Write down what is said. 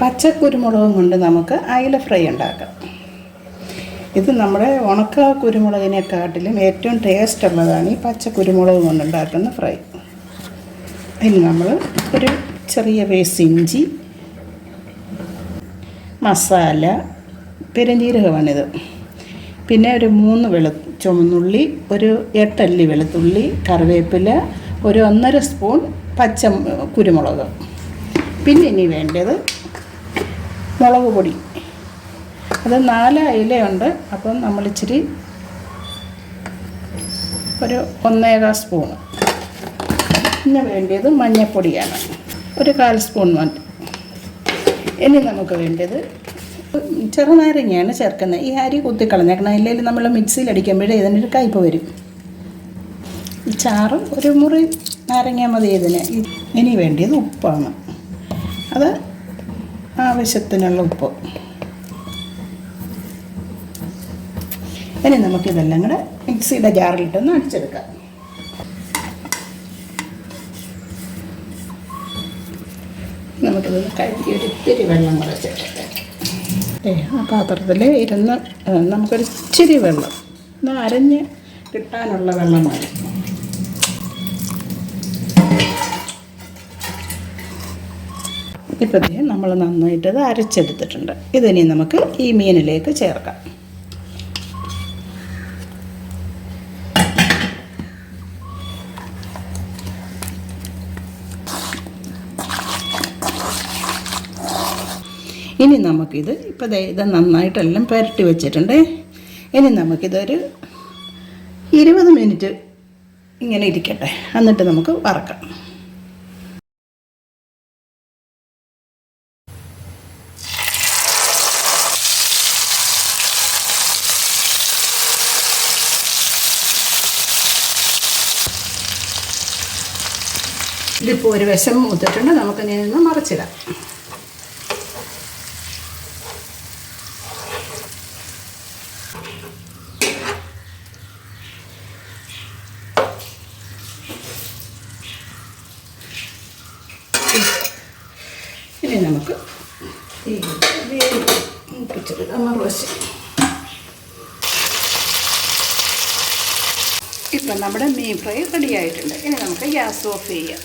പച്ചക്കുരുമുളകും കൊണ്ട് നമുക്ക് അയില ഫ്രൈ ഉണ്ടാക്കാം. ഇത് നമ്മുടെ ഉണക്ക കുരുമുളകിനെക്കാട്ടിലും ഏറ്റവും ടേസ്റ്റ് ഉള്ളതാണ് ഈ പച്ച കുരുമുളക് കൊണ്ടുണ്ടാക്കുന്ന ഫ്രൈ. അതിന് നമ്മൾ ഒരു ചെറിയ പേസ് ഇഞ്ചി മസാല പെരുംജീരകമാണിത് പിന്നെ ഒരു മൂന്ന് വെളു ചുമന്നുള്ളി ഒരു എട്ടല്ലി വെളുത്തുള്ളി കറിവേപ്പില ഒരു ഒന്നര സ്പൂൺ പച്ച കുരുമുളക് പിന്നെ ഇനി വേണ്ടത് മുളക് പൊടി. അത് നാല് ഇലയുണ്ട്. അപ്പം നമ്മളിച്ചിരി ഒരു ഒന്നേകാൽ സ്പൂൺ പിന്നെ വേണ്ടത് മഞ്ഞൾപ്പൊടിയാണ് ഒരു കാൽ സ്പൂൺ മതി ഇനി നമുക്ക് വേണ്ടത് ചെറുനാരങ്ങയാണ് ചേർക്കുന്നത്. ഈ അരി കുത്തിക്കളഞ്ഞേക്കണം. ഇല്ലെങ്കിൽ നമ്മൾ മിക്സിയിൽ അടിക്കുമ്പോഴേ ഇതിനൊരു കയ്പ് വരും. ചാറും ഒരു മുറി നാരങ്ങ മതി ഇതിന്. ഇനി വേണ്ടിയത് ഉപ്പാണ്. അത് ആവശ്യത്തിനുള്ള ഉപ്പ്. ഇനി നമുക്കിതെല്ലാം കൂടെ മിക്സിയുടെ ജാറിലിട്ടൊന്ന് അടിച്ചെടുക്കാം. നമുക്കിതൊന്ന് കഴുകി ഒരു ഇത്തിരി വെള്ളം ഏ ആ പാത്രത്തിൽ ഇരുന്ന് ഏ, നമുക്കൊരു ഇച്ചിരി വെള്ളം. ഒന്ന് അരഞ്ഞ് കിട്ടാനുള്ള വെള്ളം ഇപ്പം നമ്മൾ നന്നായിട്ട് അരച്ചെടുത്തിട്ടുണ്ട്. ഇതിനി നമുക്ക് ഈ മീനിലേക്ക് ചേർക്കാം. ഇനി നമുക്കിത് ഇപ്പോൾ ദേ ഇത് നന്നായിട്ടെല്ലാം പുരട്ടി വെച്ചിട്ടുണ്ട്. ഇനി നമുക്കിതൊരു ഇരുപത് മിനിറ്റ് ഇങ്ങനെ ഇരിക്കട്ടെ. എന്നിട്ട് നമുക്ക് വറക്കാം. ഇതിപ്പോൾ ഒരു വശം മൂത്തിട്ടുണ്ട്. നമുക്ക് ഇനി നിന്ന് മറിച്ചിടാം. ഇനി നമുക്ക് ഇപ്പം നമ്മുടെ മീൻ ഫ്രൈ റെഡി ആയിട്ടുണ്ട്. ഇനി നമുക്ക് ഗ്യാസ് ഓഫ് ചെയ്യാം.